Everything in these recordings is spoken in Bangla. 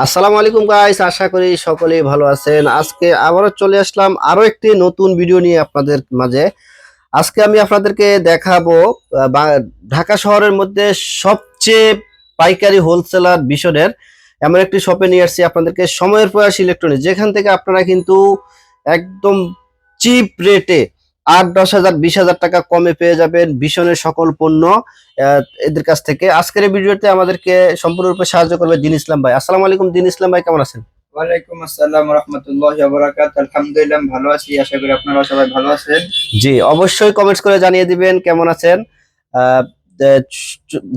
আসসালামু আলাইকুম গাইস আশা করি সকলেই ভালো আছেন। আজকে আবারও চলে আসলাম আরও একটি নতুন ভিডিও নিয়ে আপনাদের মাঝে। আজকে আমি আপনাদেরকে দেখাবো ঢাকা শহরের মধ্যে সবচেয়ে পাইকারি হোলসেলার বিশনের এমন একটি শপে নিয়ে আসছি আপনাদেরকে। সময়ের প্রয়াস ইলেকট্রনিক্স যেখান থেকে আপনারা কিন্তু একদম চিপ রেটে আট দশ হাজার বিশ হাজার টাকা কমে পেয়ে যাবেন ভীষণের সকল পণ্য এদের কাছ থেকে। আজকের এই ভিডিওতে আমাদেরকে সম্পূর্ণরূপে সাহায্য করবে দিন ইসলাম ভাই। আসসালামু আলাইকুম দিন ইসলাম ভাই কেমন আছেন? ওয়ালাইকুম আসসালাম রহমতুল্লাহ বরাকাত আলহামদুলিল্লাহ ভালো আছি। আশা করি আপনারা সবাই ভালো আছেন। জি অবশ্যই কমেন্টস করে জানিয়ে দিবেন কেমন আছেন।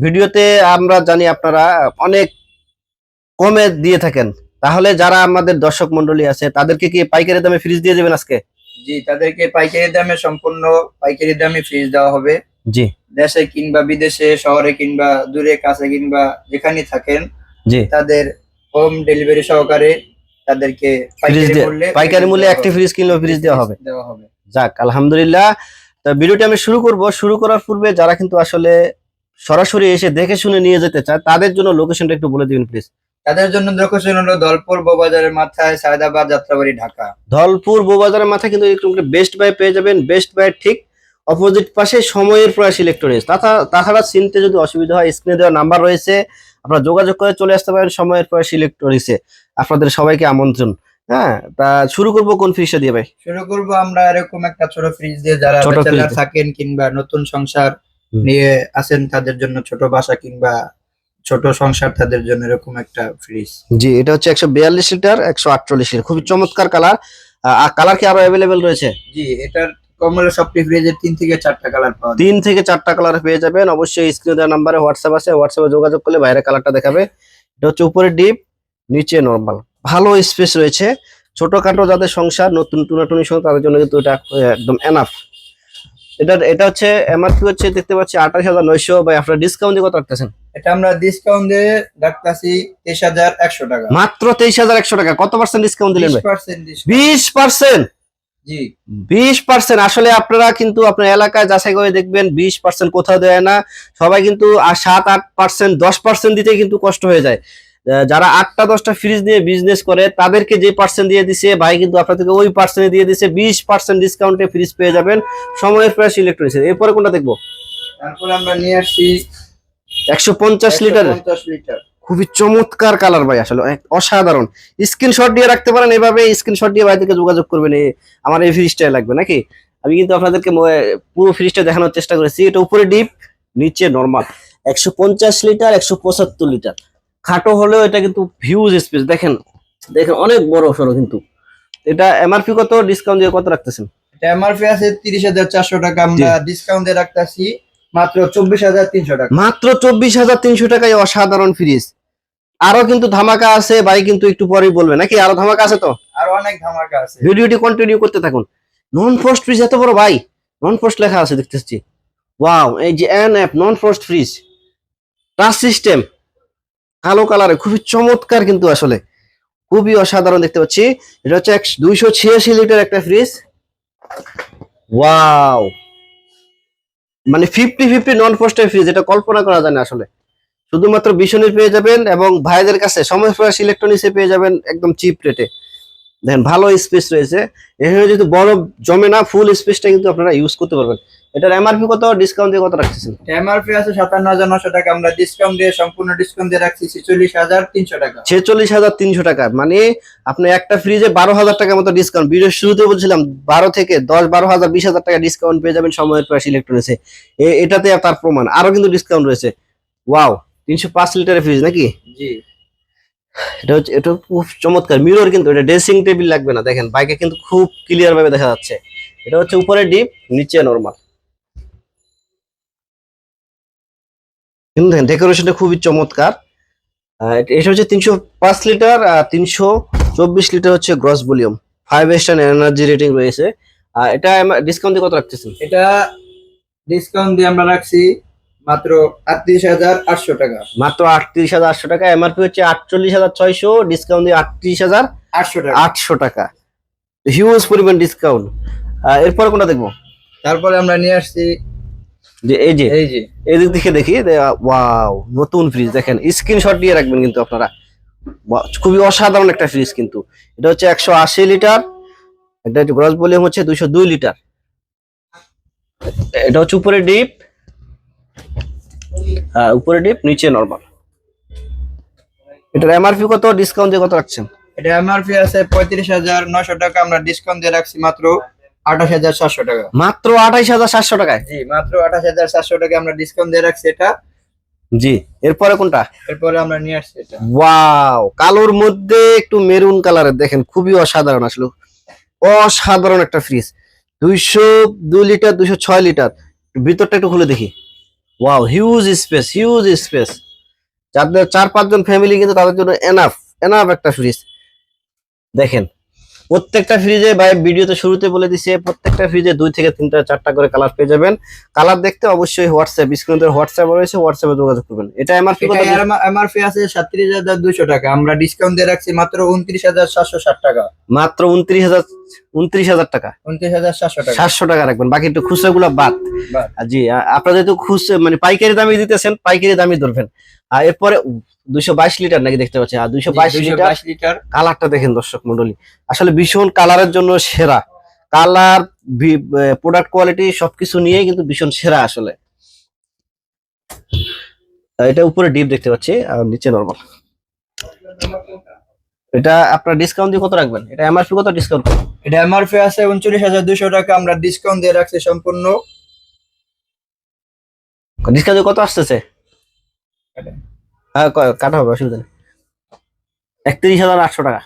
ভিডিওতে আমরা জানি আপনারা অনেক কমে দিয়ে থাকেন। তাহলে যারা আমাদের দর্শক মন্ডলী আছে তাদেরকে কি পাইকারি দামে ফ্রিজ দিয়ে দেবেন আজকে? জি তাদেরকে পাইকারি দামে সম্পূর্ণ পাইকারি দামে ফ্রিজ দেওয়া হবে। জি। দেশে কিংবা বিদেশে শহরে কিংবা দূরে কাছে কিংবা যেখানে থাকেন জি। তাদের হোম ডেলিভারি সহকারে তাদেরকে পাইকারি মূল্যে পাইকারি মূল্যে দেওয়া একটি ফ্রিজ কিনলেও ফ্রিজ দেওয়া হবে। দেওয়া হবে। যাক আলহামদুলিল্লাহ। তো ভিডিওটি আমি শুরু করব। শুরু করার পূর্বে যারা কিন্তু আসলে সরাসরি এসে দেখে শুনে নিয়ে যেতে চায় তাদের জন্য লোকেশনটা একটু বলে দিবেন প্লিজ তাদের জন্য লোকেশন হলো দলপুর বাজারের মাথায় সায়দাবাদ যাত্রাবাড়ি ঢাকা। ধলপুর বউবাজারের মাথায় কিন্তু একটু বেস্ট বাই পেয়ে যাবেন। বেস্ট বাই ঠিক অপোজিট পাশে সময়ের প্রয়াস ইলেকট্রনিক্স তাছাড়া চিনতে যদি অসুবিধা হয় স্ক্রিনে দেওয়া নাম্বার রয়েছে। আপনারা যোগাযোগ করে চলে আসতে পারেন সময়ের প্রয়াস ইলেকট্রনিক্সে আপনাদের সবাইকে আমন্ত্রণ। হ্যাঁ তা শুরু করব কোন ফ্রিজটা দিয়ে ভাই? শুরু করব আমরা এরকম একটা ছোট ফ্রিজ দিয়ে যারা। থাকেন কিংবা নতুন সংসার নিয়ে আছেন তাদের জন্য ছোট বাসা কিংবা ছোট সংসার তাদের জন্য এরকম একটা ফ্রিজ জি এটা হচ্ছে একশো বিয়াল্লিশ লিটার একশো আটচল্লিশ লিটার। খুবই চমৎকার কালার আর কালার কি আরও অ্যাভেলেবেল রয়েছে? জি এটার কমলা সবটি ফ্রিজের তিন থেকে চারটা কালার পাওয়া যায়। তিন থেকে চারটা কালার পেয়ে যাবেন। অবশ্যই স্ক্রিনে দেওয়া নাম্বারে হোয়াটসঅ্যাপ আছে। হোয়াটসঅ্যাপে যোগাযোগ করলে বাইরে কালারটা দেখাবে। এটা হচ্ছে উপরে ডিপ নিচে নর্মাল ভালো স্পেস রয়েছে। ছোটখাটো যাদের সংসার নতুন টুনাটুনি সহ তাদের জন্য কিন্তু এটা একদম এনাফ এটা এটা হচ্ছে এমআরপি হচ্ছে দেখতে পাচ্ছি আঠাশ হাজার নয়শো বা আপনার ডিসকাউন্ট দিয়ে কত রাখতেছেন? এটা আমরা ডিসকাউন্ট দিয়ে রাখতেছি তেইশ হাজার একশো টাকা। মাত্র তেইশ হাজার একশো টাকা। কত পার্সেন্ট ডিসকাউন্ট দিলেন বিশ পার্সেন্ট জি। বিশ পার্সেন্ট আসলে আপনারা কিন্তু আপনার এলাকায় যাচাই করে দেখবেন বিশ পার্সেন্ট কোথাও দেয় না। সবাই কিন্তু সাত আট পার্সেন্ট দশ পার্সেন্ট দিতে কিন্তু কষ্ট হয়ে যায়। যারা আটটা দশটা ফ্রিজ নিয়ে বিজনেস করে তাদেরকে যে পার্সেন্ট দিয়ে দিছে ভাই কিন্তু আপনাদেরকে ওই পার্সেন্ট দিয়ে দিছে বিশ পার্সেন্ট ডিসকাউন্টে ফ্রিজ পেয়ে যাবেন। সময়ের প্রায় ইলেকট্রনিক্স এরপরে কোনটা দেখব? তারপরে আমরা নিয়ে আসছি একশো পঞ্চাশ লিটার লিটার খুবই চমৎকার কালার ভাই আসলে অসাধারণ। স্ক্রিনশট দিয়ে রাখতে পারেন এভাবে স্ক্রিনশট দিয়ে ভাই থেকে যোগাযোগ করবেন। আমার এই ফ্রিজটাই লাগবে নাকি? আমি কিন্তু আপনাদেরকে পুরো ফ্রিজটা দেখানোর চেষ্টা করেছি। এটা উপরে ডিপ নিচে নর্মাল একশো পঞ্চাশ লিটার একশো পঁচাত্তর লিটার খাটো হলেও এটা কিন্তু হিউজ স্পেস দেখেন দেখেন অনেক বড় সড়ো কিন্তু। এটা এমআরপি কত? ডিসকাউন্ট দিয়ে কত রাখতেছেন? এটা এমআরপি আছে তিরিশ হাজার চারশো টাকা। আমরা ডিসকাউন্ট দিয়ে রাখতেছি মাত্র চব্বিশ হাজার তিনশো টাকা। মাত্র চব্বিশ হাজার তিনশো টাকায় অসাধারণ ফ্রিজ আরও কিন্তু ধামাকা আছে ভাই কিন্তু একটু পরেই বলবে। নাকি আরও ধামাকা আছে তো? আরও অনেক ধামাকা আছে। ভিডিওটি কন্টিনিউ করতে থাকুন। নন ফ্রস্ট ফ্রিজ এত বড় ভাই। নন ফ্রস্ট লেখা আছে দেখতেছি। ওয়াও এই যে এন app non frost fridge touch system কালো কালারে, খুবই চমৎকার কিন্তু আসলে। খুবই অসাধারণ দেখতে পাচ্ছি। এটা হচ্ছে দুইশো ছিয়াশি লিটার একটা ফ্রিজ ওয়াও মানে ফিফটি ফিফটি নন ফোস্টের ফ্রিজ এটা কল্পনা করা যায় না আসলে। শুধুমাত্র বিশনের পেয়ে যাবেন এবং ভাইদের কাছে সময় ইলেকট্রনিক্সে পেয়ে যাবেন একদম চিপ রেটে দেখেন ভালো স্পেস রয়েছে। এখানে যদি বড় জমে না ফুল স্পেসটা কিন্তু আপনারা ইউজ করতে পারবেন। এটার এমআরপি কত ডিসকাউন্ট দিয়ে কত রাখতেছেন? এমআরপি আছে সাতান্ন হাজার নশো টাকা আমরা ডিসকাউন্ট দিয়ে সম্পূর্ণ ডিসকাউন্ট দিয়ে রাখছি ছেচল্লিশ হাজার তিনশো টাকা। ছেচল্লিশ হাজার তিনশো টাকা মানে আপনি একটা ফ্রিজে বারো হাজার টাকার মতো ডিসকাউন্ট ভিডিও শুরুতে বলছিলাম বারো থেকে দশ বারো হাজার বিশ হাজার টাকা ডিসকাউন্ট পেয়ে যাবেন সময়ের প্রাইস ইলেকট্রনিক্সে এটাতে তার প্রমাণ আরও কিন্তু ডিসকাউন্ট রয়েছে। ওয়াও তিনশো পাঁচ লিটারের ফ্রিজ নাকি? জি। এটা হচ্ছে, এটা খুব চমৎকার। মিরর কিন্তু, এটা ড্রেসিং টেবিল লাগবে না, দেখেন। বাইকে কিন্তু খুব ক্লিয়ার ভাবে দেখা যাচ্ছে। এটা হচ্ছে উপরে ডিপ, নিচে নরমাল কিন্তু দেখেন ডেকোরেশনটা খুবই চমৎকার। এটা হচ্ছে তিনশো পাঁচ লিটার আর তিনশো চব্বিশ লিটার হচ্ছে gross volume five star energy rating রয়েছে। আর এটা ডিসকাউন্ট দিয়ে কত রাখতেছেন? এটা ডিসকাউন্ট দিয়ে আমরা রাখছি মাত্র আটত্রিশ হাজার আটশো টাকা। মাত্র আটত্রিশ হাজার আটশো টাকা এমআরপি হচ্ছে আটচল্লিশ হাজার ছয়শো ডিসকাউন্ট দিয়ে আটত্রিশ হাজার আটশো টাকা। আটশো টাকা। হিউজ পরিমাণ ডিসকাউন্ট এরপর কোনটা দেখব? তারপরে আমরা নিয়ে আসছি যে এই যে এই যে। এদিক থেকে দেখি ওয়াও নতুন ফ্রিজ দেখেন স্ক্রিনশট দিয়ে রাখবেন কিন্তু আপনারা। খুবই অসাধারণ একটা ফ্রিজ কিন্তু। এটা হচ্ছে একশো আশি লিটার এটা হচ্ছে গ্রস ভলিউম হচ্ছে দুইশো দুই লিটার। এটা হচ্ছে উপরে ডিপ উপরে ডিপ নিচে নর্মাল এটার এমআরপি কত? ডিসকাউন্ট দিয়ে কত রাখছেন? এটা এমআরপি আছে পঁয়ত্রিশ হাজার নশো টাকা আমরা ডিসকাউন্ট দিয়ে রাখছি মাত্র আঠাশ হাজার সাতশো টাকা। মাত্র আঠাইশ হাজার সাতশো টাকায়? জি মাত্র আঠাশ হাজার সাতশো টাকা আমরা ডিসকাউন্ট দিয়ে রাখছি এটা। জি এরপরে কোনটা? এরপরে আমরা নিয়ে আসছি এটা। ওয়াও কালোর মধ্যে একটু মেরুন কালারের দেখেন খুবই অসাধারণ আসলে। অসাধারণ একটা ফ্রিজ দুইশো দুই লিটার দুইশো ছয় লিটার। ভিতরটা একটু খুলে দেখি। Wow huge space huge space যাদের চার পাঁচজন ফ্যামিলি কিন্তু তাদের জন্য এনাফ এনাফ একটা ফ্রিজ দেখেন প্রত্যেকটা ফ্রিজে ভাই ভিডিওতে শুরুতে বলে দিছে প্রত্যেকটা ফ্রিজে দুই থেকে তিনটা চারটা করে কালার পেয়ে যাবেন। কালার দেখতে অবশ্যই হোয়াটসঅ্যাপ স্ক্রিনে হোয়াটসঅ্যাপ রয়েছে হোয়াটসঅ্যাপে যোগাযোগ করবেন। এটা এমআরপি কত এমআরপি আছে সাতত্রিশ হাজার দুশো টাকা। আমরা ডিসকাউন্ট দিয়ে রাখছি মাত্র উনত্রিশ হাজার সাতশো ষাট টাকা। মাত্র উনত্রিশ হাজার উনত্রিশ হাজার টাকা। উনত্রিশ হাজার সাতশো টাকা। সাতশো টাকা রাখবেন বাকি একটু খুচরা গুলা বাদ। জি আপনারা যেহেতু খুচরা মানে পাইকারি দামে দিতেছেন পাইকারি দামই ধরবেন। আর এরপরে দুইশো বাইশ লিটার নাকি দেখতে পাচ্ছি আর দুইশো বাইশ লিটার বাইশ লিটার কালারটা দেখেন দর্শক মন্ডলী। আসলে ভীষণ কালারের জন্য সেরা। কালার প্রোডাক্ট কোয়ালিটি সবকিছু নিয়ে কিন্তু ভীষণ সেরা আসলে। এটা উপরে ডিপ দেখতে পাচ্ছি আর নিচে নরমাল এটা আপনার ডিসকাউন্ট দিয়ে কত রাখবেন? এটা এমআরপি কত ডিসকাউন্ট এটা এমআরপি আছে উনচল্লিশ হাজার দুশো টাকা আমরা ডিসকাউন্ট দিয়ে রাখছি সম্পূর্ণ। ডিসকাউন্ট কত আসতেছে? হ্যাঁ কাটা হবে অসুবিধা নেই। একত্রিশ হাজার আটশো টাকা।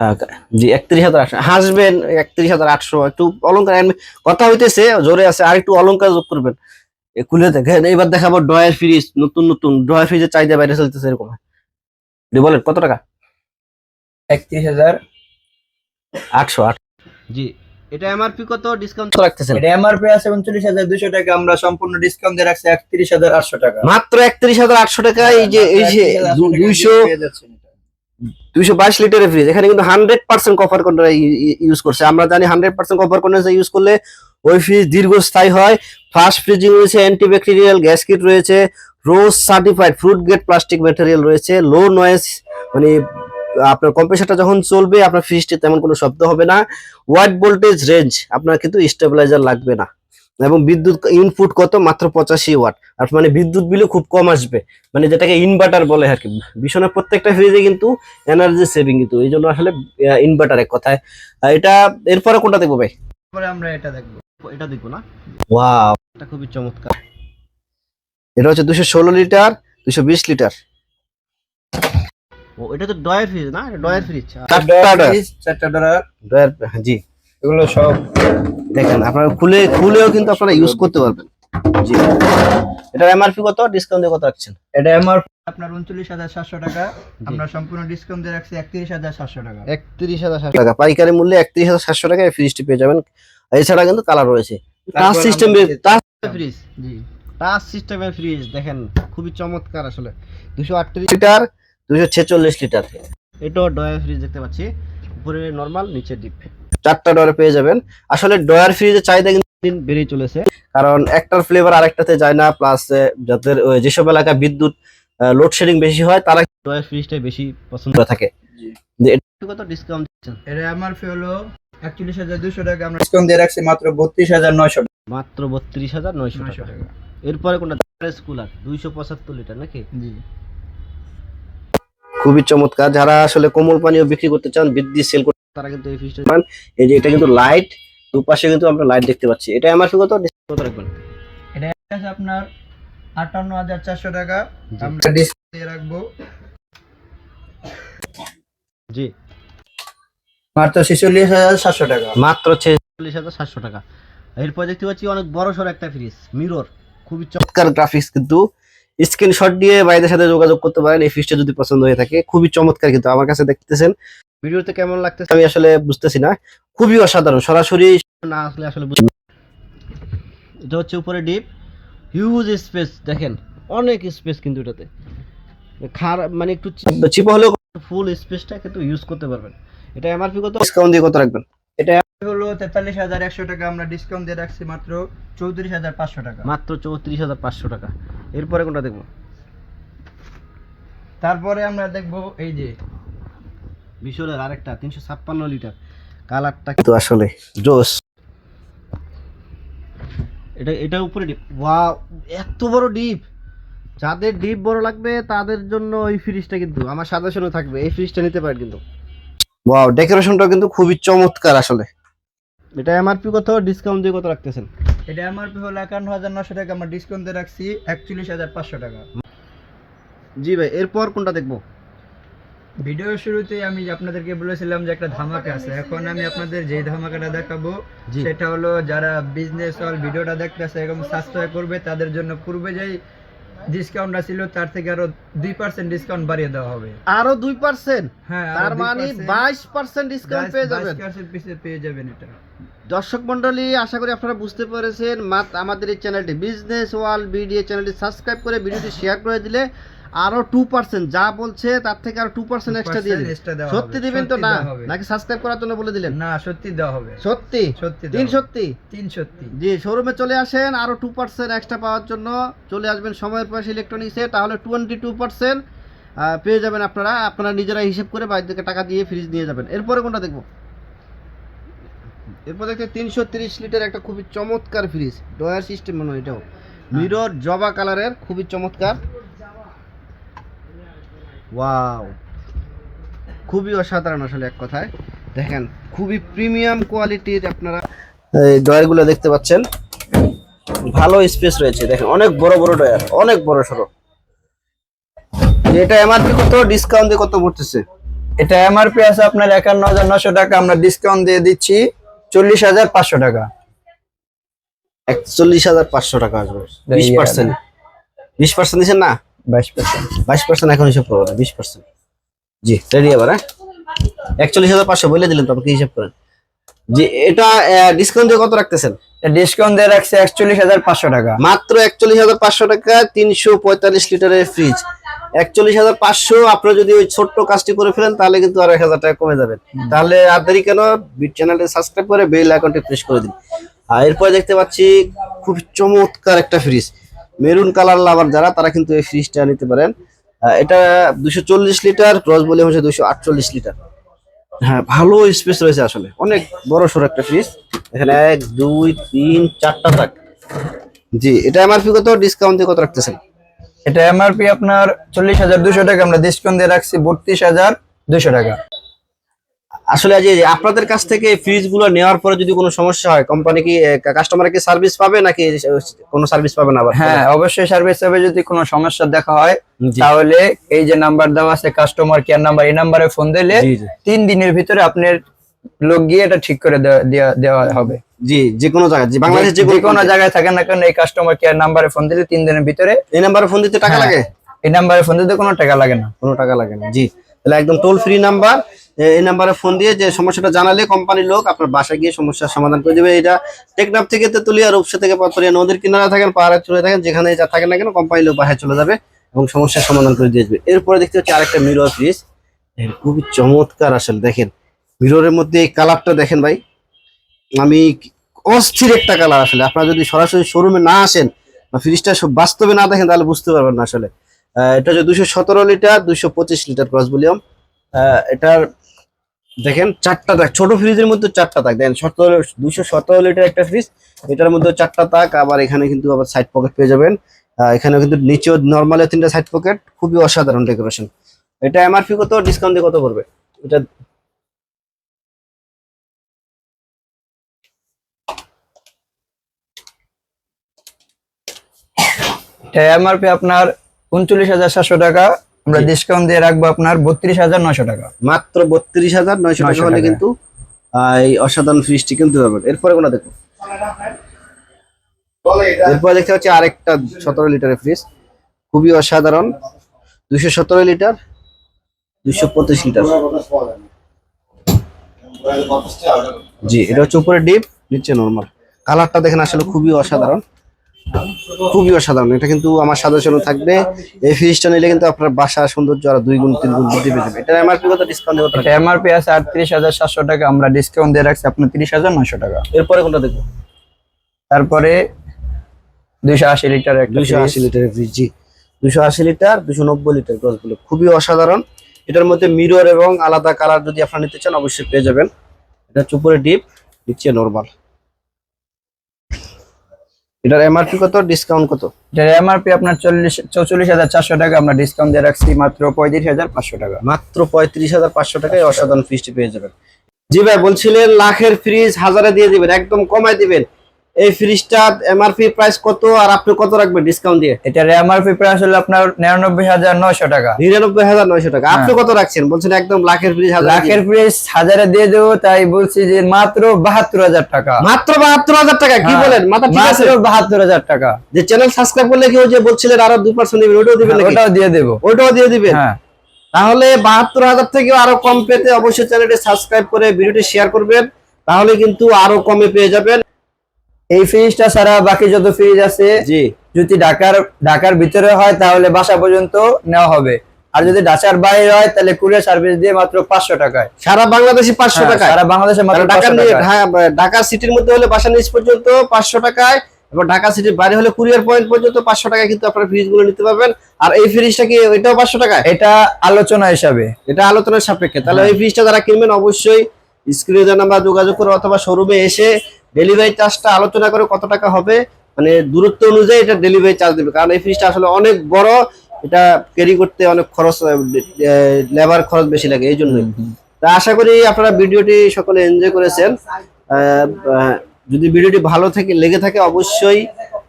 হ্যাঁ, জি একত্রিশ হাজার আটশো হাসবেন একত্রিশ হাজার আটশো। একটু অলঙ্কার কথা হইতেছে জোরে আছে আর একটু অলঙ্কার যোগ করবেন। এ খুলে দেখেন এবার দেখাবো ড্রয়ার ফ্রিজ নতুন নতুন। ড্রয়ার ফ্রিজের চাহিদা বাইরে চলতেছে এরকম। বলেন কত টাকা? একত্রিশ হাজার আটশো আট। জি এটা এমআরপি কত? ডিসকাউন্ট রাখতেছেন? এটা এমআরপি আছে উনচল্লিশ হাজার দুশো টাকা আমরা সম্পূর্ণ ডিসকাউন্ট দিয়ে রাখছি একত্রিশ হাজার আটশো টাকা। মাত্র একত্রিশ হাজার আটশো টাকা এই যে এই যে 31,800 দুইশো পেয়ে যাচ্ছেন এটা। দুইশো বাইশ লিটারের ফ্রিজ এখানে কিন্তু hundred percent cover condenser use করছে। আমরা জানি hundred percent cover condenser use করলে ওই ফ্রিজ দীর্ঘস্থায়ী হয়। ফাস্ট ফ্রিজিং রয়েছে অ্যান্টিব্যাকটেরিয়াল গ্যাস কিট রয়েছে RoHS certified fruit gate plastic material রয়েছে লো নয়েজ মানে আপনার কম্প্রেসারটা যখন চলবে আপনার ফ্রিজটি তেমন কোনো শব্দ হবে না। ওয়াইড ভোল্টেজ রেঞ্জ আপনার কিন্তু স্টেবিলাইজার লাগবে না। এবং বিদ্যুৎ ইনপুট কত? মাত্র পঁচাশি ওয়াট আর মানে বিদ্যুৎ বিলও খুব কম আসবে। মানে যেটাকে ইনভার্টার বলে আর কি। ভীষণের প্রত্যেকটা ফ্রিজে কিন্তু এনার্জি সেভিং কিন্তু। এই জন্য আসলে ইনভার্টার এক কথায়। এটা এরপরে কোনটা দেখব ভাই? আমরা এটা দেখব। এটা দেখব না? ওয়াও এটা খুবই চমৎকার। এটা হচ্ছে দুশো ষোলো লিটার দুশো বিশ লিটার। ও এটা তো ডয়ার ফ্রিজ না? ডয়ার ফ্রিজ Fridge, চারটা ডলার ডয়ার জি। এগুলো সব দেখেন আপনারা খুলে খুলেও কিন্তু আপনারা ইউজ করতে পারবেন। জি। এটার এমআরপি কত? ডিসকাউন্ট দিয়ে কত রাখছেন? এটা এমআরপি আপনার উনচল্লিশ হাজার সাতশো টাকা। আমরা সম্পূর্ণ ডিসকাউন্ট দিয়ে রাখছি একত্রিশ হাজার সাতশো টাকা। একত্রিশ হাজার সাতশো টাকা। পাইকারি মূল্যে একত্রিশ হাজার সাতশো টাকায় ফ্রিজটি পেয়ে যাবেন। এছাড়া কিন্তু কালার রয়েছে। টাচ সিস্টেম টাচ ফ্রিজ জি। টাচ সিস্টেমের ফ্রিজ দেখেন খুবই চমৎকার আসলে। দুশো আটত্রিশ লিটার দুশো ছেচল্লিশ লিটার। এটাও ডয়ার ফ্রিজ দেখতে পাচ্ছি। উপরে নর্মাল নিচে ডিপ চারটা ডয়ার পেয়ে যাবেন। আসলে ডয়ার ফ্রিজের চাহিদা কিন্তু দিন বেড়েই চলেছে। কারণ একটার ফ্লেভার আরেকটাতে যায় না প্লাস যাদের ওই যেসব এলাকায় বিদ্যুৎ লোডশেডিং বেশি হয় তারা ডয়ার ফ্রিজটাই বেশি পছন্দ করে থাকে। জি। এটা কত ডিসকাউন্ট দিচ্ছেন? এটা এমআরপি হলো একচল্লিশ হাজার দুশো টাকা আমরা ডিসকাউন্ট দিয়ে রাখছি মাত্র বত্রিশ হাজার নয়শো মাত্র বত্রিশ হাজার নয়শো নয়শো টাকা। টাকা এরপরে কোনটা? কুলার দুইশো পঁচাত্তর লিটার নাকি? জি। খুবই চমৎকার। যারা আসলে কোমল পানীয় বিক্রি করতে চান বিদ্যুৎ সেল করতে তারা কিন্তু এই ফিশটা পান। এই যে এটা কিন্তু লাইট দুপাশে কিন্তু আমরা লাইট দেখতে পাচ্ছি। এটা আমার কত? কত রাখবেন? এটা আছে আপনার আটান্ন হাজার চারশো টাকা। আমরা ডিসকাউন্ট দিয়ে রাখব। জি। মাত্র ছেচল্লিশ হাজার সাতশো টাকা। মাত্র ছেচল্লিশ হাজার সাতশো টাকা। এরপর দেখতে পাচ্ছি অনেক বড় সড়ো একটা ফ্রিজ মিরর খুবই চমৎকার। গ্রাফিক্স কিন্তু। স্ক্রিনশট দিয়ে বাইরের সাথে যোগাযোগ করতে পারেন এই ফ্রিজটা যদি পছন্দ হয়ে থাকে। খুবই চমৎকার কিন্তু আমার কাছে দেখতেছেন। ভিডিওতে কেমন লাগতেছে? আমি আসলে বুঝতেছি না। খুবই অসাধারণ সরাসরি না আসলে আসলে এটা হচ্ছে উপরে ডিপ। হিউজ স্পেস দেখেন অনেক স্পেস কিন্তু এটাতে। খারাপ মানে একটু চিপ হলেও ফুল স্পেসটা কিন্তু ইউজ করতে পারবেন। এটা এমআরপি কত ডিসকাউন্ট দিয়ে কত রাখবেন? হলো তেতাল্লিশ হাজার একশো টাকা আমরা ডিসকাউন্ট দিয়ে রাখছি মাত্র চৌত্রিশ হাজার পাঁচশো টাকা। মাত্র চৌত্রিশ হাজার পাঁচশো টাকা। এরপরে কোনটা দেখব? তারপরে আমরা দেখব এই যে মিশরের আরেকটা তিনশো ছাপ্পান্ন লিটার কালারটা কিন্তু আসলে জোস। এটা এটা উপরে ডিপ ওয়াও এত বড় ডিপ যাদের ডিপ বড় লাগবে তাদের জন্য ওই ফ্রিজটা কিন্তু আমার সাজেশনে থাকবে এই ফ্রিজটা নিতে পারেন কিন্তু। ওয়াও ডেকোরেশনটা কিন্তু খুবই চমৎকার আসলে। এটা এমআরপি কত? ডিসকাউন্ট দিয়ে কত রাখতেছেন? এটা এমআরপি হলো একান্ন হাজার নশো টাকা। আমরা ডিসকাউন্ট দিয়ে রাখছি একচল্লিশ হাজার পাঁচশো টাকা। জি ভাই এরপর কোনটা দেখব? ভিডিও শুরুতেই আমি আপনাদেরকে বলেছিলাম যে একটা ধামাকা আছে। এখন আমি আপনাদের যে ধামাকাটা দেখাবো। সেটা হলো যারা বিজনেস অল ভিডিওটা দেখতেছে এবং সাবস্ক্রাইব করবে তাদের জন্য পূর্বে যেই ডিসকাউন্টটা ছিল তার থেকে আরও দুই পার্সেন্ট ডিসকাউন্ট বাড়িয়ে দেওয়া হবে। আরও দুই পার্সেন্ট হ্যাঁ তার মানে বাইশ পার্সেন্ট ডিসকাউন্ট পেয়ে যাবেন। পিসে পেয়ে যাবেন এটা। দর্শক মন্ডলী আশা করি আপনারা বুঝতে পেরেছেন। মাত আমাদের এই চ্যানেলটি বিজনেস ওয়ার্ল্ড ভিডিও চ্যানেলটি সাবস্ক্রাইব করে ভিডিওটি শেয়ার করে দিলে আরও টু পার্সেন্ট যা বলছে তার থেকে আরও টু পার্সেন্ট এক্সট্রা দিয়ে দিন সত্যি দিবেন তো না? নাকি সাবস্ক্রাইব করার জন্য বলে দিলেন? না সত্যি দেওয়া হবে। সত্যি? সত্যি তিন সত্যি? তিন সত্যি। জি শোরুমে চলে আসেন আরও টু পার্সেন্ট এক্সট্রা পাওয়ার জন্য। চলে আসবেন সময়ের পাশে ইলেকট্রনিক্সে তাহলে টোয়েন্টি টু পার্সেন্ট পেয়ে যাবেন আপনারা। আপনারা নিজেরা হিসেব করে বাইরে থেকে টাকা দিয়ে ফ্রিজ নিয়ে যাবেন। এরপরে কোনটা দেখব? এরপর দেখতে তিনশো তিরিশ লিটার একটা খুবই চমৎকার ফ্রিজ ডয়ার সিস্টেম মনে হয় এটাও। মিরর জবা কালারের খুবই চমৎকার। ওয়াও খুবই অসাধারণ আসলে এক কথায়। দেখেন খুবই প্রিমিয়াম কোয়ালিটির আপনারা এই ডয়ারগুলো দেখতে পাচ্ছেন। ভালো স্পেস রয়েছে দেখেন অনেক বড় বড় ডয়ার অনেক বড় সড়ো। এটা এমআরপি কত? ডিসকাউন্ট দিয়ে কত পড়তেছে? এটা এমআরপি আছে আপনার একান্ন হাজার নশো টাকা আমরা ডিসকাউন্ট দিয়ে দিচ্ছি চল্লিশ হাজার পাঁচশো টাকা। একচল্লিশ হাজার পাঁচশো টাকা আসবে। বিশ পার্সেন্ট বিশ পার্সেন্ট দিচ্ছেন না? বাইশ পার্সেন্ট বাইশ পার্সেন্ট এখন হিসাব করব না বিশ পার্সেন্ট জি রেডি আবার হ্যাঁ? একচল্লিশ হাজার পাঁচশো বলে দিলেন তো আপনি কি হিসাব করেন? জি এটা ডিসকাউন্ট দিয়ে কত রাখতেছেন? ডিসকাউন্ট দিয়ে রাখছি একচল্লিশ হাজার পাঁচশো টাকা। মাত্র একচল্লিশ হাজার পাঁচশো টাকা তিনশো পঁয়তাল্লিশ লিটারের ফ্রিজ একচল্লিশ হাজার পাঁচশো আপনারা যদি ওই ছোট্ট কাজটি করে ফেলেন তাহলে কিন্তু আর এক হাজার টাকা কমে যাবেন তাহলে আর দেরি কেন? বিট চ্যানেলটি সাবস্ক্রাইব করে বেল আইকনটি প্রেস করে দিন। আর এরপরে দেখতে পাচ্ছি খুব চমৎকার একটা ফ্রিজ মেরুন কালার লাভার যারা, তারা কিন্তু এই ফ্রিজটা নিতে পারেন। এটা দুশো লিটার ক্রস বলে হচ্ছে দুশো লিটার। হ্যাঁ ভালো স্পেস রয়েছে আসলে। অনেক বড় সড়ো একটা ফ্রিজ এখানে এক, দুই, তিন, চারটা তাক জি, এটা এমআরপি কত? ডিসকাউন্ট দিয়ে কত রাখতেছেন? এটা এমআরপি আপনার চল্লিশ হাজার দুশো টাকা। আমরা ডিসকাউন্ট দিয়ে রাখছি বত্রিশ হাজার দুশো টাকা। আসলে আজ যে আপনাদের কাছ থেকে ফ্রিজগুলো নেওয়ার পরে যদি কোনো সমস্যা হয় কোম্পানি কি কাস্টমার কি সার্ভিস পাবে নাকি কোনো সার্ভিস পাবে না আবার? হ্যাঁ অবশ্যই সার্ভিস হবে যদি কোনো সমস্যা দেখা হয় তাহলে এই যে নাম্বার দেওয়া আছে কাস্টমার কেয়ার নাম্বার এই নাম্বারে ফোন দিলে। তিন দিনের ভিতরে আপনার লোক গিয়ে এটা ঠিক করে দেওয়া- হবে। জি যে কোনো জায়গায় যে বাংলাদেশ যে কোনো জায়গায় থাকেন না কেন এই কাস্টমার কেয়ার নাম্বারে ফোন দিলে তিন দিনের ভিতরে এই নাম্বারে ফোন দিতে টাকা হ্যাঁ, লাগে? এই নাম্বারে ফোন দিতে কোনো টাকা লাগে না। কোনো টাকা লাগে না জি। তাহলে একদম টোল ফ্রি নাম্বার এই নাম্বারে ফোন দিয়ে যে সমস্যাটা জানালে কোম্পানির লোক আপনার বাসায় গিয়ে সমস্যার সমাধান করে দেবে। এটা টেকনাফ থেকে তেতুলিয়া, রূপসা থেকে পাথরিয়া নদীর কিনারা থাকেন পাহাড়ে চলে থাকেন, যেখানে যা থাকেন না কেন কোম্পানির লোক বাসায় চলে যাবে এবং সমস্যার সমাধান করে দিয়ে এরপরে দেখতে হচ্ছে আরেকটা মিরর ফ্রিজ খুবই চমৎকার আসলে, দেখেন। মিররের মধ্যে এই কালারটা দেখেন ভাই। আমি অস্থির একটা কালার আসলে। আপনারা যদি সরাসরি শোরুমে না আসেন বা ফ্রিজটা সব বাস্তবে না দেখেন, তাহলে বুঝতে পারবেন না আসলে। এটা হচ্ছে দুশো সতেরো লিটার দুশো পঁচিশ লিটার ক্রস ভলিউম এটার দেখেন চারটা তাক ছোট ফ্রিজের মধ্যে চারটা তাক দেখেন, সতেরো দুশো সতেরো লিটার একটা ফ্রিজ এটার মধ্যে চারটা তাক আবার এখানে কিন্তু আবার সাইড পকেট পেয়ে যাবেন। এখানে কিন্তু নিচেও নর্মাল তিনটা সাইড পকেট খুবই অসাধারণ ডেকোরেশন এটা এমআরপি কত ডিসকাউন্ট দিয়ে কত পড়বে? এটা এমআরপি আপনার উনচল্লিশ হাজার সাতশো টাকা আমরা ডিসকাউন্ট দিয়ে রাখব আপনার বত্রিশ হাজার নয়শো টাকা। মাত্র বত্রিশ হাজার নয়শো টাকা 900 হলে কিন্তু এই অসাধারণ ফ্রিজটি কিনতে পারবেন এরপরে কোনটা দেখো এরপরে দেখতে পাচ্ছি আরেকটা সতেরো লিটারের ফ্রিজ খুবই অসাধারণ। দুশো সতেরো লিটার দুশো পঁচিশ লিটার। জি এটা হচ্ছে উপরে ডিপ নিচে নর্মাল কালারটা দেখেন আসলে খুবই অসাধারণ। খুবই অসাধারণ। এটা কিন্তু আমার সাজেশনে থাকবে। এই ফ্রিজটা নিলে কিন্তু আপনার বাসা সৌন্দর্য আর দুই গুণ তিন গুণ বৃদ্ধি পেয়ে যাবে। এটা এমআরপি কত? ডিসকাউন্ট দেবো এটা এমআরপি আছে আটত্রিশ হাজার সাতশো টাকা। আমরা ডিসকাউন্ট দিয়ে রাখছি আপনার তিরিশ হাজার নশো টাকা। এরপরে কোনটা দেখব? তারপরে দুইশো আশি লিটার একটা দুইশো আশি লিটারের ফ্রিজ জি। দুশো আশি লিটার দুশো নব্বই লিটার গ্রসগুলো খুবই অসাধারণ। এটার মধ্যে মিরর এবং আলাদা কালার যদি আপনারা নিতে চান অবশ্যই পেয়ে যাবেন। এটা হচ্ছে উপরে ডিপ নিচে নর্মাল এটার এমআরপি কত? ডিসকাউন্ট কত? এটার এমআরপি আপনার চল্লিশ চৌচল্লিশ হাজার চারশো টাকা। আমরা ডিসকাউন্ট দিয়ে রাখছি মাত্র পঁয়ত্রিশ হাজার পাঁচশো টাকা। মাত্র পঁয়ত্রিশ হাজার পাঁচশো টাকায় অসাধারণ ফ্রিজটি পেয়ে যাবেন। জি ভাই বলছিলেন লাখের ফ্রিজ হাজারে দিয়ে দিবেন একদম কমায় দিবেন। এই ফ্রিজটা এমআরপি প্রাইস কত আর আপনি কত রাখবেন ডিসকাউন্ট দিয়ে? এটার এমআরপি প্রাইস হলো আপনার নিরানব্বই হাজার নয়শো টাকা। নিরানব্বই হাজার নয়শো টাকা। আপনি কত রাখছেন? বলছেন একদম লাখের ফ্রিজ লাখের প্রাইস হাজারে দিয়ে দেবো তাই বলছি যে মাত্র বাহাত্তর হাজার টাকা। মাত্র বাহাত্তর হাজার টাকা? কি হ্যাঁ, বলেন? মাথা ঠিক আছে? মাত্র বাহাত্তর হাজার টাকা। যে চ্যানেল সাবস্ক্রাইব করলে কেউ যে বলছিলেন আরও দুই পার্সেন্ট দিবেন ওটাও দিবেন নাকি? ওটাও দিয়ে দেবো। ওটাও দিয়ে দিবেন? হ্যাঁ। তাহলে বাহাত্তর হাজার থেকেও আরও কম পেতে অবশ্যই চ্যানেলটি সাবস্ক্রাইব করে ভিডিওটি শেয়ার করবেন তাহলে কিন্তু আরও কমে পেয়ে যাবেন। এই ফ্রিজটা ছাড়া বাকি যত ফ্রিজ আছে জি। যদি ঢাকার ঢাকার ভিতরে হয় তাহলে বাসা পর্যন্ত নেওয়া হবে। আর যদি ঢাকার বাইরে হয় তাহলে কুরিয়ার সার্ভিস দিয়ে মাত্র পাঁচশো টাকায়। সারা বাংলাদেশে পাঁচশো হ্যাঁ, টাকা সারা বাংলাদেশে মাত্র ঢাকা 500 টাকা। সিটির মধ্যে হলে বাসা নিচ পর্যন্ত পাঁচশো টাকায় এবং ঢাকা সিটির বাইরে হলে কুরিয়ার পয়েন্ট পর্যন্ত পাঁচশো টাকায় কিন্তু আপনার ফ্রিজগুলো নিতে পারবেন। আর এই ফ্রিজটা কি এটাও পাঁচশো টাকায়? এটা আলোচনা হিসাবে। এটা আলোচনার সাপেক্ষে। তাহলে হ্যাঁ। এই ফ্রিজটা যারা কিনবেন অবশ্যই স্ক্রিনে নাম্বার যোগাযোগ করে অথবা শোরুমে এসে ডেলিভারি চার্জটা আলোচনা করে কত টাকা হবে মানে দূরত্ব অনুযায়ী এটা ডেলিভারি চার্জ দেবে। কারণ এই ফ্রিজটা আসলে অনেক বড় এটা ক্যারি করতে অনেক খরচ লেবার খরচ বেশি লাগে এই জন্যই। তা আশা করি আপনারা ভিডিওটি সকলে এনজয় করেছেন। যদি ভিডিওটি ভালো থাকে লেগে থাকে অবশ্যই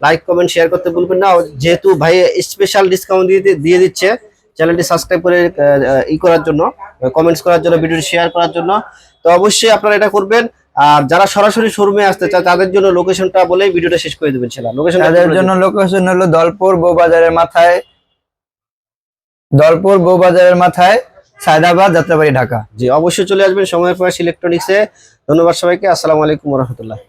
লাইক কমেন্ট শেয়ার করতে ভুলবেন না। যেহেতু ভাই স্পেশাল ডিসকাউন্ট দিয়ে দিয়ে দিচ্ছে চ্যানেলটি সাবস্ক্রাইব করে ই করার জন্য কমেন্টস করার জন্য ভিডিওটি শেয়ার করার জন্য। তো অবশ্যই আপনারা এটা করবেন। আর যারা সরাসরি শোরুমে আসতে চায় তাদের জন্য লোকেশনটা বলে ভিডিওটা শেষ করে দেবেন সেটা। লোকেশন তাদের জন্য লোকেশন হলো দলপুর বউবাজারের মাথায় দলপুর বউবাজারের মাথায় সায়দাবাদ যাত্রাবাড়ি ঢাকা। জি অবশ্যই চলে আসবেন সময় প্রকাশ ইলেকট্রনিক্সে ধন্যবাদ সবাইকে আসসালামু আলাইকুম রহমতুল্লাহ।